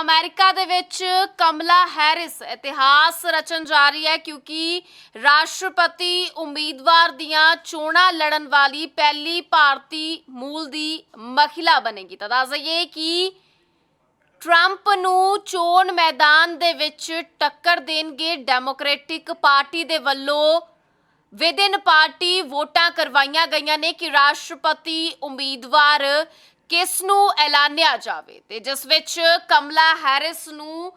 America ਦੇ ਵਿੱਚ ਕਮਲਾ Harris ਇਤਿਹਾਸ ਰਚਣ ਜਾ ਰਹੀ ਹੈ ਕਿਉਂਕਿ ਰਾਸ਼ਟਰਪਤੀ ਉਮੀਦਵਾਰ ਦੀਆਂ ਚੋਣਾਂ ਲੜਨ ਵਾਲੀ ਪਹਿਲੀ ਭਾਰਤੀ ਮੂਲ ਦੀ ਮਹਿਲਾ ਬਣੇਗੀ। ਤਾਂ ਦੱਸ ਦਈਏ ਕਿ ਟਰੰਪ ਨੂੰ ਚੋਣ ਮੈਦਾਨ ਦੇ ਵਿੱਚ ਟੱਕਰ ਦੇਣਗੇ। ਡੈਮੋਕ੍ਰੈਟਿਕ ਪਾਰਟੀ ਦੇ ਵੱਲੋਂ ਵਿਦਿਨ ਪਾਰਟੀ ਵੋਟਾਂ ਕਰਵਾਈਆਂ ਗਈਆਂ ਨੇ ਕਿ ਰਾਸ਼ਟਰਪਤੀ ਉਮੀਦਵਾਰ ਕਿਸ ਨੂੰ ਐਲਾਨਿਆ ਜਾਵੇ? ਤੇ ਜਿਸ ਵਿੱਚ ਕਮਲਾ ਹੈਰਿਸ ਨੂੰ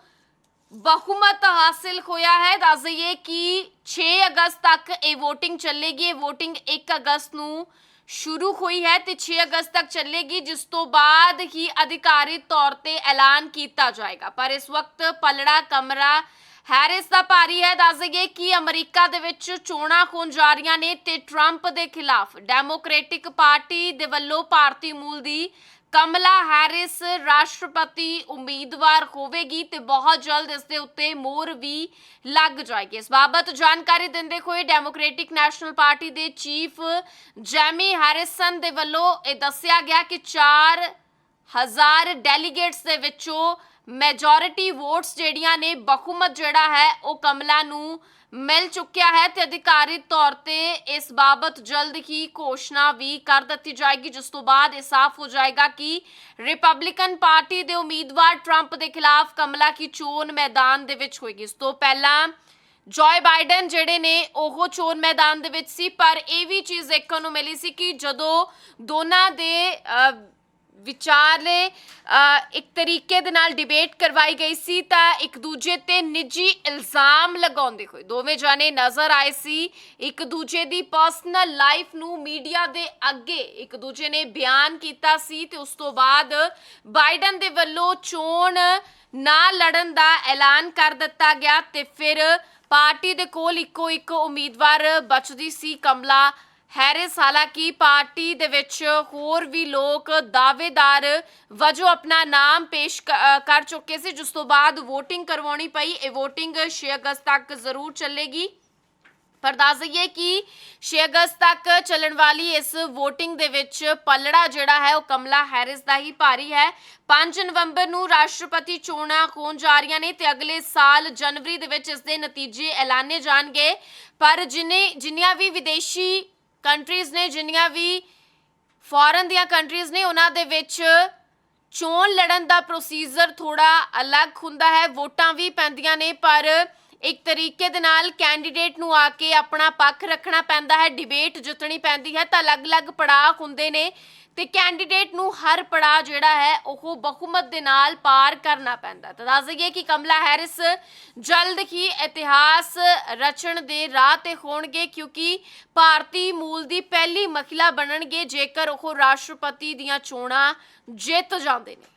ਬਹੁਮਤ ਹਾਸਿਲ ਹੋਇਆ ਹੈ। ਦੱਸ ਦਈਏ ਕਿ 6 ਅਗਸਤ ਤੱਕ ਇਹ VOTING ਚੱਲੇਗੀ। ਇਹ VOTING 1 ਅਗਸਤ ਨੂੰ ਸ਼ੁਰੂ ਹੋਈ ਹੈ ਤੇ 6 ਅਗਸਤ ਤੱਕ ਚੱਲੇਗੀ, ਜਿਸ ਤੋਂ ਬਾਅਦ ਹੀ ਅਧਿਕਾਰਿਤ ਤੌਰ ਤੇ ਐਲਾਨ ਕੀਤਾ ਜਾਏਗਾ। ਪਰ ਇਸ ਵਕਤ ਪਲੜਾ ਕਮਰਾ ਹੈਰਿਸ ਦਾ ਭਾਰੀ ਹੈ, ਦੱਸ ਦਈਏ ਕਿ ਅਮਰੀਕਾ ਦੇ ਵਿੱਚ ਚੋਣਾਂ ਹੋਣ ਜਾ ਰਹੀਆਂ ਨੇ ਤੇ ਟਰੰਪ ਦੇ ਖਿਲਾਫ ਡੈਮੋਕ੍ਰੈਟਿਕ ਪਾਰਟੀ ਦੇ ਵੱਲੋਂ ਭਾਰਤੀ ਮੂਲ ਦੀ ਕਮਲਾ ਹੈਰਿਸ ਰਾਸ਼ਟਰਪਤੀ ਉਮੀਦਵਾਰ ਹੋਵੇਗੀ ਤੇ ਬਹੁਤ ਜਲਦ ਇਸ ਦੇ ਉੱਤੇ ਮੋਰ ਵੀ ਲੱਗ ਜਾਏਗੀ। ਇਸ ਬਾਬਤ ਜਾਣਕਾਰੀ ਦਿੰਦੇ ਹੋਏ ਡੈਮੋਕ੍ਰੈਟਿਕ ਨੈਸ਼ਨਲ ਪਾਰਟੀ ਦੇ ਚੀਫ ਜੈਮੀ ਹੈਰਿਸਨ ਦੇ ਵੱਲੋਂ ਇਹ ਦੱਸਿਆ ਗਿਆ ਕਿ 4 ਹਜ਼ਾਰ ਡੈਲੀਗੇਟਸ ਦੇ ਵਿੱਚੋਂ ਮੈਜੋਰਿਟੀ ਵੋਟਸ ਜਿਹੜੀਆਂ ਨੇ, ਬਹੁਮਤ ਜਿਹੜਾ ਹੈ, ਉਹ ਕਮਲਾ ਨੂੰ ਮਿਲ ਚੁੱਕਿਆ ਹੈ ਤੇ ਅਧਿਕਾਰਿਤ ਤੌਰ ਤੇ ਇਸ ਬਾਬਤ ਜਲਦ ਹੀ ਘੋਸ਼ਣਾ ਵੀ ਕਰ ਦਿੱਤੀ ਜਾਏਗੀ, ਜਿਸ ਤੋਂ ਬਾਅਦ ਇਹ ਸਾਫ਼ ਹੋ ਜਾਏਗਾ ਕਿ ਰਿਪਬਲਿਕਨ ਪਾਰਟੀ ਦੇ ਉਮੀਦਵਾਰ ਟਰੰਪ ਦੇ ਖਿਲਾਫ ਕਮਲਾ ਕੀ ਚੋਣ ਮੈਦਾਨ ਦੇ ਵਿੱਚ ਹੋਏਗੀ। ਇਸ ਤੋਂ ਪਹਿਲਾਂ ਜੋਏ ਬਾਈਡਨ ਜਿਹੜੇ ਨੇ, ਉਹ ਚੋਣ ਮੈਦਾਨ ਦੇ ਵਿੱਚ ਸੀ, ਪਰ ਇਹ ਵੀ ਚੀਜ਼ ਦੇਖਣ ਨੂੰ ਮਿਲੀ ਸੀ ਕਿ ਜਦੋਂ ਦੋਨਾਂ ਦੇ ਵਿਚਾਰੇ ਅ, ਇੱਕ ਤਰੀਕੇ ਦੇ ਨਾਲ ਡਿਬੇਟ ਕਰਵਾਈ ਗਈ ਸੀ ਤਾਂ ਇੱਕ ਦੂਜੇ ਤੇ ਨਿੱਜੀ ਇਲਜ਼ਾਮ ਲਗਾਉਂਦੇ ਹੋਏ ਦੋਵੇਂ ਜਾਨੇ ਨਜ਼ਰ ਆਏ ਸੀ। ਇੱਕ ਦੂਜੇ ਦੀ ਪਰਸਨਲ ਲਾਈਫ ਨੂੰ ਮੀਡੀਆ ਦੇ ਅੱਗੇ ਇੱਕ ਦੂਜੇ ਨੇ ਬਿਆਨ ਕੀਤਾ ਸੀ ਤੇ ਉਸ ਤੋਂ ਬਾਅਦ ਬਾਈਡਨ ਦੇ ਵੱਲੋਂ ਚੋਣ ਨਾ ਲੜਨ ਦਾ ਐਲਾਨ ਕਰ ਦਿੱਤਾ ਗਿਆ ਤੇ ਫਿਰ ਪਾਰਟੀ ਦੇ ਕੋਲ ਇੱਕੋ ਇੱਕ ਉਮੀਦਵਾਰ ਬਚਦੀ ਸੀ ਕਮਲਾ ਹੈਰਿਸ, ਹਾਲਾਂਕਿ ਪਾਰਟੀ ਦੇ ਵਿੱਚ ਹੋਰ ਵੀ ਲੋਕ ਦਾਅਵੇਦਾਰ ਵਜੋਂ ਆਪਣਾ ਨਾਮ ਪੇਸ਼ ਕ- ਕਰ ਚੁੱਕੇ ਸੀ, ਜਿਸ ਤੋਂ ਬਾਅਦ VOTING ਕਰਵਾਉਣੀ ਪਈ। ਇਹ VOTING 6 ਅਗਸਤ ਤੱਕ ਜ਼ਰੂਰ ਚੱਲੇਗੀ। ਪਰ ਦੱਸ ਦਈਏ ਕਿ 6 ਅਗਸਤ ਤੱਕ ਚੱਲਣ ਵਾਲੀ ਇਸ VOTING ਦੇ ਵਿੱਚ ਪਲੜਾ ਜਿਹੜਾ ਹੈ, ਉਹ ਕਮਲਾ ਹੈਰਿਸ ਦਾ ਹੀ ਭਾਰੀ ਹੈ। 5 ਨਵੰਬਰ ਨੂੰ ਰਾਸ਼ਟਰਪਤੀ ਚੋਣਾਂ ਹੋਣ ਜਾ ਰਹੀਆਂ ਨੇ ਤੇ ਅਗਲੇ ਸਾਲ ਜਨਵਰੀ ਦੇ ਵਿੱਚ ਇਸ ਦੇ ਨਤੀਜੇ ਐਲਾਨੇ ਜਾਣਗੇ। ਪਰ ਜਿਨੇ, ਜਿੰਨੀਆਂ ਵੀ ਵਿਦੇਸ਼ੀ ਕੰਟਰੀਜ਼ ਨੇ, ਜਿੰਨੀਆਂ ਵੀ ਫੋਰਨ ਦੀਆਂ ਕੰਟਰੀਜ਼ ਨੇ, ਉਹਨਾਂ ਦੇ ਵਿੱਚ ਚੋਣ ਲੜਨ ਦਾ ਪ੍ਰੋਸੀਜਰ ਥੋੜਾ ਅਲੱਗ ਹੁੰਦਾ ਹੈ। ਵੋਟਾਂ ਵੀ ਪੈਂਦੀਆਂ ਨੇ, ਪਰ ਇੱਕ ਤਰੀਕੇ ਦੇ ਨਾਲ ਕੈਂਡੀਡੇਟ ਨੂੰ ਆ ਕੇ ਆਪਣਾ ਪੱਖ ਰੱਖਣਾ ਪੈਂਦਾ ਹੈ ਡਿਬੇਟ ਜਿੱਤਣੀ ਪੈਂਦੀ ਹੈ, ਤਾਂ ਅਲੱਗ-ਅਲੱਗ ਪੜਾਅ ਹੁੰਦੇ ਨੇ। ਤੇ ਕੈਂਡੀਡੇਟ ਨੂੰ ਹਰ ਪੜਾਅ ਜਿਹੜਾ ਹੈ, ਉਹ ਬਹੁਮਤ ਦੇ ਨਾਲ ਪਾਰ ਕਰਨਾ ਪੈਂਦਾ ਤਾਂ ਦੱਸ ਦਈਏ ਕਿ ਕਮਲਾ ਹੈਰਿਸ ਜਲਦ ਹੀ ਇਤਿਹਾਸ ਰਚਣ ਦੇ ਰਾਹ ਤੇ ਹੋਣਗੇ, ਕਿਉਂਕਿ ਭਾਰਤੀ ਮੂਲ ਦੀ ਪਹਿਲੀ ਮਹਿਲਾ ਬਣਨਗੇ, ਜੇਕਰ ਉਹ ਰਾਸ਼ਟਰਪਤੀ ਦੀਆਂ ਚੋਣਾਂ ਜਿੱਤ ਜਾਂਦੇ ਨੇ।